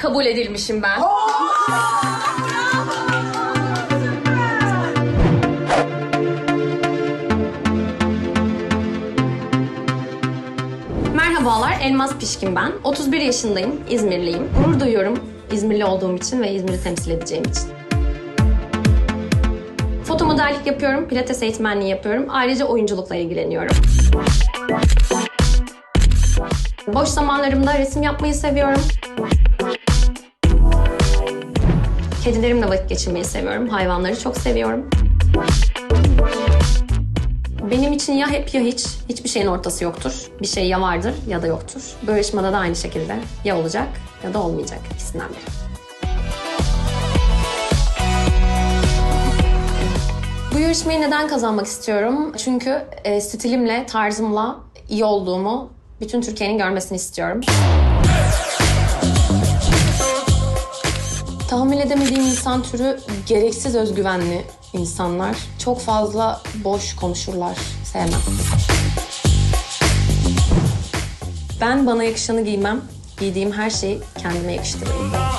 kabul edilmişim ben. Merhabalar, Elmas Pişkin ben. 31 yaşındayım, İzmirliyim. Gurur duyuyorum İzmirli olduğum için ve İzmir'i temsil edeceğim için. Foto modellik yapıyorum, pilates eğitmenliği yapıyorum. Ayrıca oyunculukla ilgileniyorum. Boş zamanlarımda resim yapmayı seviyorum. Kedilerimle vakit geçirmeyi seviyorum. Hayvanları çok seviyorum. Benim için ya hep ya hiç. Hiçbir şeyin ortası yoktur. Bir şey ya vardır ya da yoktur. Bu yarışmada da aynı şekilde ya olacak ya da olmayacak. İkisinden biri. Bu yarışmayı neden kazanmak istiyorum? Çünkü e, stilimle, tarzımla iyi olduğumu bütün Türkiye'nin görmesini istiyorum. Tahammül edemediğim insan türü gereksiz özgüvenli insanlar. Çok fazla boş konuşurlar. Sevmem. Ben bana yakışanı giymem. Giydiğim her şeyi kendime yakıştırırım.